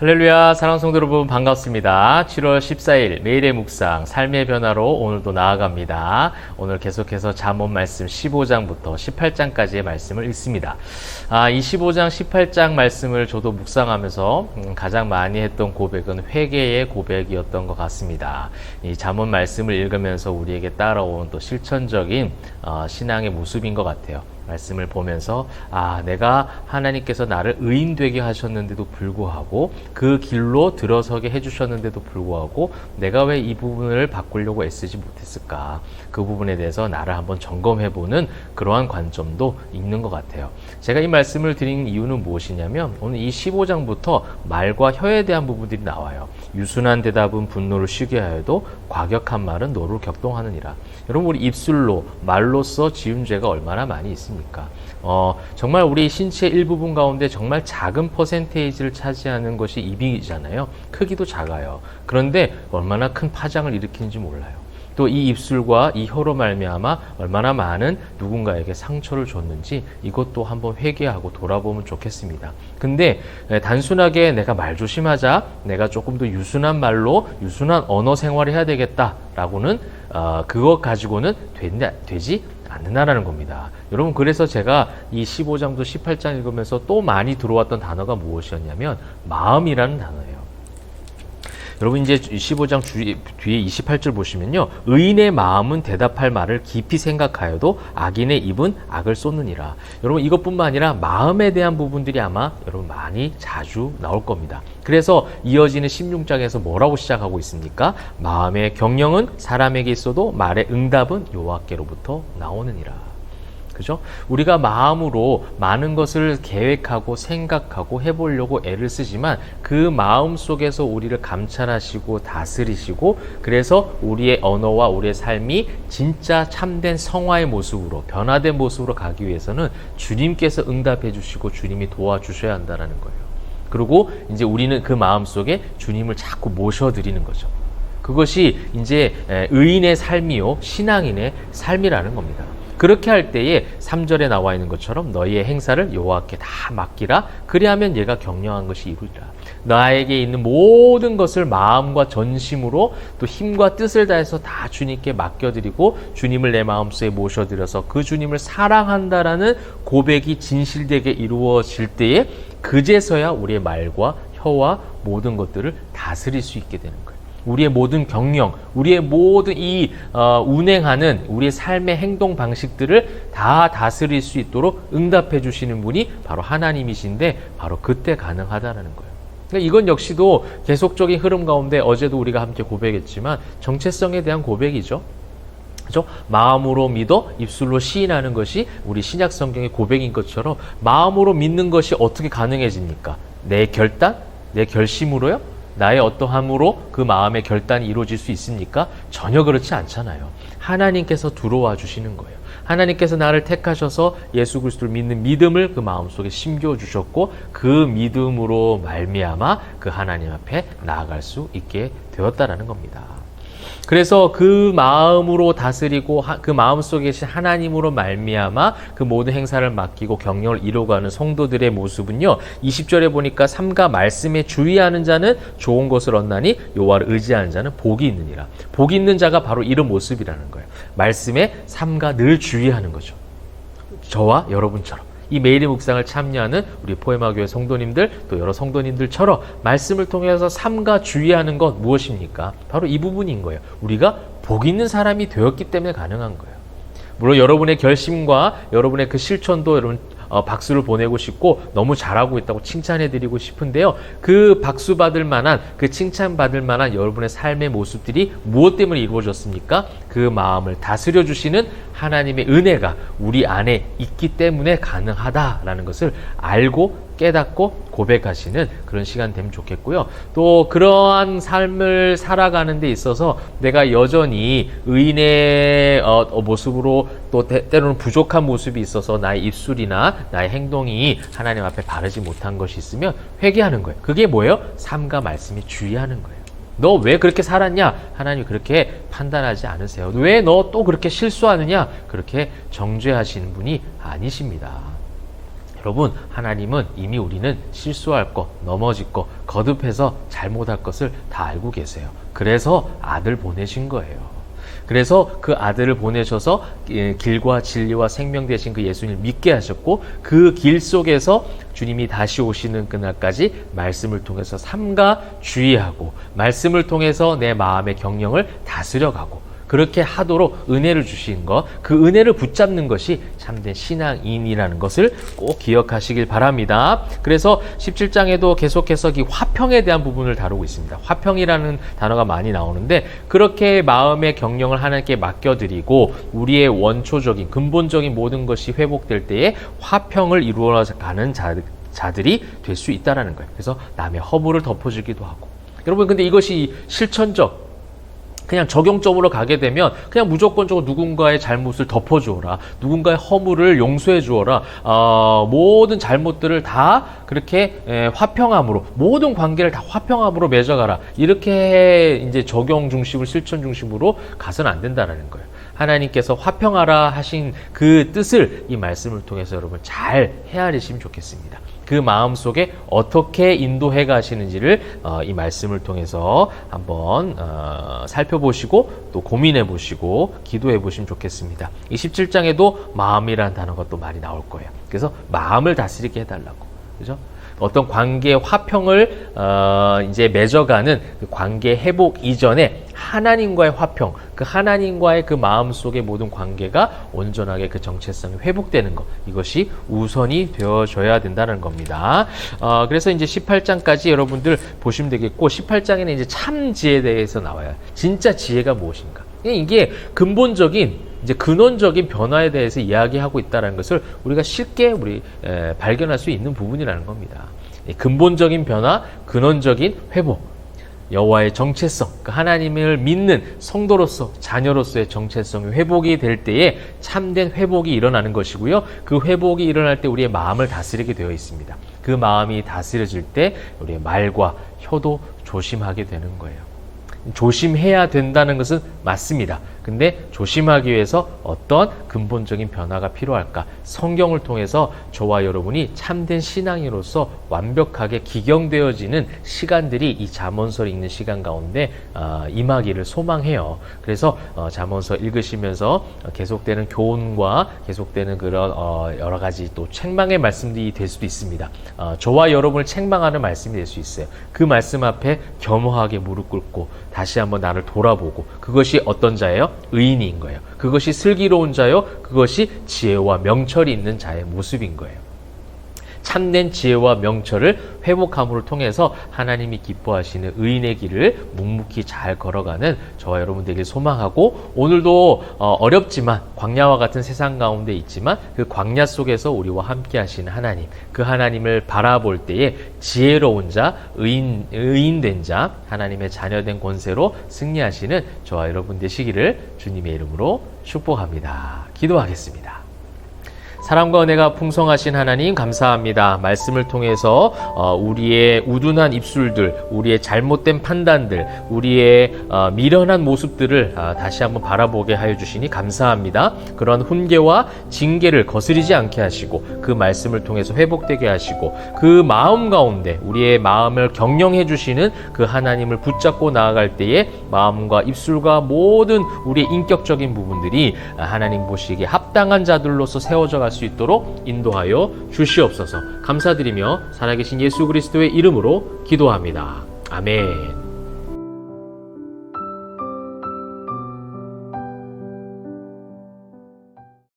할렐루야 사랑 성도 여러분 반갑습니다. 7월 14일 매일의 묵상 삶의 변화로 오늘도 나아갑니다. 오늘 계속해서 잠언 말씀 15장부터 18장까지의 말씀을 읽습니다. 아, 이 15장 18장 말씀을 저도 묵상하면서 음, 가장 많이 했던 고백은 회개의 고백이었던 것 같습니다. 이 잠언 말씀을 읽으면서 우리에게 따라온 또 실천적인 어, 신앙의 모습인 것 같아요. 말씀을 보면서 아 내가 하나님께서 나를 의인 되게 하셨는데도 불구하고 그 길로 들어서게 해주셨는데도 불구하고 내가 왜 이 부분을 바꾸려고 애쓰지 못했을까? 그 부분에 대해서 나를 한번 점검해보는 그러한 관점도 있는 것 같아요. 제가 이 말씀을 드린 이유는 무엇이냐면 오늘 이 15장부터 말과 혀에 대한 부분들이 나와요. 유순한 대답은 분노를 쉬게 하여도 과격한 말은 노를 격동하느니라. 여러분 우리 입술로 말로써 지은 죄가 얼마나 많이 있습니까? 어, 정말 우리 신체 일부분 가운데 정말 작은 퍼센테이지를 차지하는 것이 입이잖아요. 크기도 작아요. 그런데 얼마나 큰 파장을 일으키는지 몰라요. 또 이 입술과 이 혀로 말미암아 얼마나 많은 누군가에게 상처를 줬는지 이것도 한번 회개하고 돌아보면 좋겠습니다. 근데 단순하게 내가 말 조심하자, 내가 조금 더 유순한 말로 유순한 언어 생활을 해야 되겠다라고는 어, 그것 가지고는 된다, 되지 않는다라는 겁니다. 여러분 그래서 제가 이 15장도 18장 읽으면서 또 많이 들어왔던 단어가 무엇이었냐면 마음이라는 단어예요. 여러분 이제 15장 뒤에 28절 보시면요. 의인의 마음은 대답할 말을 깊이 생각하여도 악인의 입은 악을 쏟느니라. 여러분 이것뿐만 아니라 마음에 대한 부분들이 아마 여러분 많이 자주 나올 겁니다. 그래서 이어지는 16장에서 뭐라고 시작하고 있습니까? 마음의 경영은 사람에게 있어도 말의 응답은 여호와께로부터 나오느니라. 그죠? 우리가 마음으로 많은 것을 계획하고 생각하고 해보려고 애를 쓰지만 그 마음 속에서 우리를 감찰하시고 다스리시고 그래서 우리의 언어와 우리의 삶이 진짜 참된 성화의 모습으로 변화된 모습으로 가기 위해서는 주님께서 응답해 주시고 주님이 도와주셔야 한다는 거예요. 그리고 이제 우리는 그 마음 속에 주님을 자꾸 모셔드리는 거죠. 그것이 이제 의인의 삶이요, 신앙인의 삶이라는 겁니다. 그렇게 할 때에 3절에 나와 있는 것처럼 너희의 행사를 여호와께 다 맡기라 그리하면 얘가 경영한 것이 이루리라 나에게 있는 모든 것을 마음과 전심으로 또 힘과 뜻을 다해서 다 주님께 맡겨드리고 주님을 내 마음속에 모셔드려서 그 주님을 사랑한다라는 고백이 진실되게 이루어질 때에 그제서야 우리의 말과 혀와 모든 것들을 다스릴 수 있게 되는 거예요. 우리의 모든 경영, 우리의 모든 이 어, 운행하는 우리의 삶의 행동 방식들을 다 다스릴 수 있도록 응답해 주시는 분이 바로 하나님이신데 바로 그때 가능하다라는 거예요. 그러니까 이건 역시도 계속적인 흐름 가운데 어제도 우리가 함께 고백했지만 정체성에 대한 고백이죠. 그죠? 마음으로 믿어 입술로 시인하는 것이 우리 신약 성경의 고백인 것처럼 마음으로 믿는 것이 어떻게 가능해집니까? 내 결단, 내 결심으로요? 나의 어떠함으로 그 마음의 결단이 이루어질 수 있습니까? 전혀 그렇지 않잖아요. 하나님께서 들어와 주시는 거예요. 하나님께서 나를 택하셔서 예수 그리스도를 믿는 믿음을 그 마음속에 심겨 주셨고 그 믿음으로 말미암아 그 하나님 앞에 나아갈 수 있게 되었다라는 겁니다. 그래서 그 마음으로 다스리고 그 마음 속에 계신 하나님으로 말미암아 그 모든 행사를 맡기고 경영을 이루어가는 성도들의 모습은요. 20절에 보니까 삼가 말씀에 주의하는 자는 좋은 것을 얻나니 여호와를 의지하는 자는 복이 있느니라. 복이 있는 자가 바로 이런 모습이라는 거예요. 말씀에 삼가 늘 주의하는 거죠. 저와 여러분처럼. 이 매일의 묵상을 참여하는 우리 포에마 교회 성도님들 또 여러 성도님들처럼 말씀을 통해서 삼가 주의하는 것 무엇입니까? 바로 이 부분인 거예요. 우리가 복 있는 사람이 되었기 때문에 가능한 거예요. 물론 여러분의 결심과 여러분의 그 실천도 여러분 어, 박수를 보내고 싶고 너무 잘하고 있다고 칭찬해 드리고 싶은데요. 그 박수 받을 만한 그 칭찬 받을 만한 여러분의 삶의 모습들이 무엇 때문에 이루어졌습니까? 그 마음을 다스려 주시는 하나님의 은혜가 우리 안에 있기 때문에 가능하다라는 것을 알고 깨닫고 고백하시는 그런 시간 되면 좋겠고요. 또 그러한 삶을 살아가는 데 있어서 내가 여전히 의인의 어, 어, 모습으로 또 때, 때로는 부족한 모습이 있어서 나의 입술이나 나의 행동이 하나님 앞에 바르지 못한 것이 있으면 회개하는 거예요. 그게 뭐예요? 삶과 말씀이 주의하는 거예요. 너 왜 그렇게 살았냐? 하나님 그렇게 판단하지 않으세요. 왜 너 또 그렇게 실수하느냐? 그렇게 정죄하시는 분이 아니십니다. 여러분, 하나님은 이미 우리는 실수할 것, 넘어질 것, 거듭해서 잘못할 것을 다 알고 계세요. 그래서 아들 보내신 거예요. 그래서 그 아들을 보내셔서 예, 길과 진리와 생명 되신 그 예수님을 믿게 하셨고 그 길 속에서 주님이 다시 오시는 그날까지 말씀을 통해서 삼가 주의하고 말씀을 통해서 내 마음의 경영을 다스려가고 그렇게 하도록 은혜를 주신 것, 그 은혜를 붙잡는 것이 참된 신앙인이라는 것을 꼭 기억하시길 바랍니다. 그래서 17장에도 계속해서 이 화평에 대한 부분을 다루고 있습니다. 화평이라는 단어가 많이 나오는데 그렇게 마음의 경영을 하나님께 맡겨드리고 우리의 원초적인 근본적인 모든 것이 회복될 때에 화평을 이루어 가는 자, 자들이 될 수 있다라는 거예요. 그래서 남의 허물을 덮어주기도 하고. 여러분 근데 이것이 실천적 그냥 적용적으로 가게 되면 그냥 무조건적으로 누군가의 잘못을 덮어주어라. 누군가의 허물을 용서해 주어라. 어, 모든 잘못들을 다 그렇게 에, 화평함으로 모든 관계를 다 화평함으로 맺어가라. 이렇게 이제 적용 중심을 실천 중심으로 가서는 안 된다라는 거예요. 하나님께서 화평하라 하신 그 뜻을 이 말씀을 통해서 여러분 잘 헤아리시면 좋겠습니다. 그 마음 속에 어떻게 인도해 가시는지를 어, 이 말씀을 통해서 한번 어, 살펴보시고 또 고민해 보시고 기도해 보시면 좋겠습니다. 이 17장에도 마음이라는 단어가 또 많이 나올 거예요. 그래서 마음을 다스리게 해달라고. 그죠? 어떤 관계의 화평을 어, 이제 맺어가는 그 관계 회복 이전에 하나님과의 화평, 그 하나님과의 그 마음 속의 모든 관계가 온전하게 그 정체성이 회복되는 것 이것이 우선이 되어져야 된다는 겁니다. 어, 그래서 이제 18장까지 여러분들 보시면 되겠고 18장에는 이제 참 지혜에 대해서 나와요. 진짜 지혜가 무엇인가? 이게 근본적인 이제 근원적인 변화에 대해서 이야기하고 있다는 것을 우리가 쉽게 우리 에, 발견할 수 있는 부분이라는 겁니다. 이 근본적인 변화, 근원적인 회복. 여호와의 정체성, 그 하나님을 믿는 성도로서 자녀로서의 정체성이 회복이 될 때에 참된 회복이 일어나는 것이고요. 그 회복이 일어날 때 우리의 마음을 다스리게 되어 있습니다. 그 마음이 다스려질 때 우리의 말과 혀도 조심하게 되는 거예요. 조심해야 된다는 것은 맞습니다. 근데 조심하기 위해서 어떤 근본적인 변화가 필요할까? 성경을 통해서 저와 여러분이 참된 신앙인으로서 완벽하게 기경되어지는 시간들이 이 잠언서를 읽는 시간 가운데 어, 임하기를 소망해요. 그래서 어, 잠언서 읽으시면서 계속되는 교훈과 계속되는 그런 어, 여러 가지 또 책망의 말씀들이 될 수도 있습니다. 어, 저와 여러분을 책망하는 말씀이 될 수 있어요. 그 말씀 앞에 겸허하게 무릎 꿇고 다시 한번 나를 돌아보고 그것이 어떤 자예요? 의인인 거예요. 그것이 슬기로운 자요. 그것이 지혜와 명철이 있는 자의 모습인 거예요. 참된 지혜와 명철을 회복함으로 통해서 하나님이 기뻐하시는 의인의 길을 묵묵히 잘 걸어가는 저와 여러분 되길 소망하고 오늘도 어, 렵지만 광야와 같은 세상 가운데 있지만 그 광야 속에서 우리와 함께 하시는 하나님 그 하나님을 바라볼 때에 지혜로운 자 의인 의인된 자 하나님의 자녀된 권세로 승리하시는 저와 여러분 되시기를 주님의 이름으로 축복합니다. 기도하겠습니다. 사랑과 은혜가 풍성하신 하나님 감사합니다. 말씀을 통해서 어, 우리의 우둔한 입술들, 우리의 잘못된 판단들, 우리의 어, 미련한 모습들을 아, 다시 한번 바라보게 하여 주시니 감사합니다. 그런 훈계와 징계를 거스리지 않게 하시고 그 말씀을 통해서 회복되게 하시고 그 마음 가운데 우리의 마음을 경영해 주시는 그 하나님을 붙잡고 나아갈 때에 마음과 입술과 모든 우리의 인격적인 부분들이 하나님 보시기에 합당한 자들로서 세워져 갈수 있도록 인도하여 주시옵소서 감사드리며 살아계신 예수 그리스도의 이름으로 기도합니다. 아멘.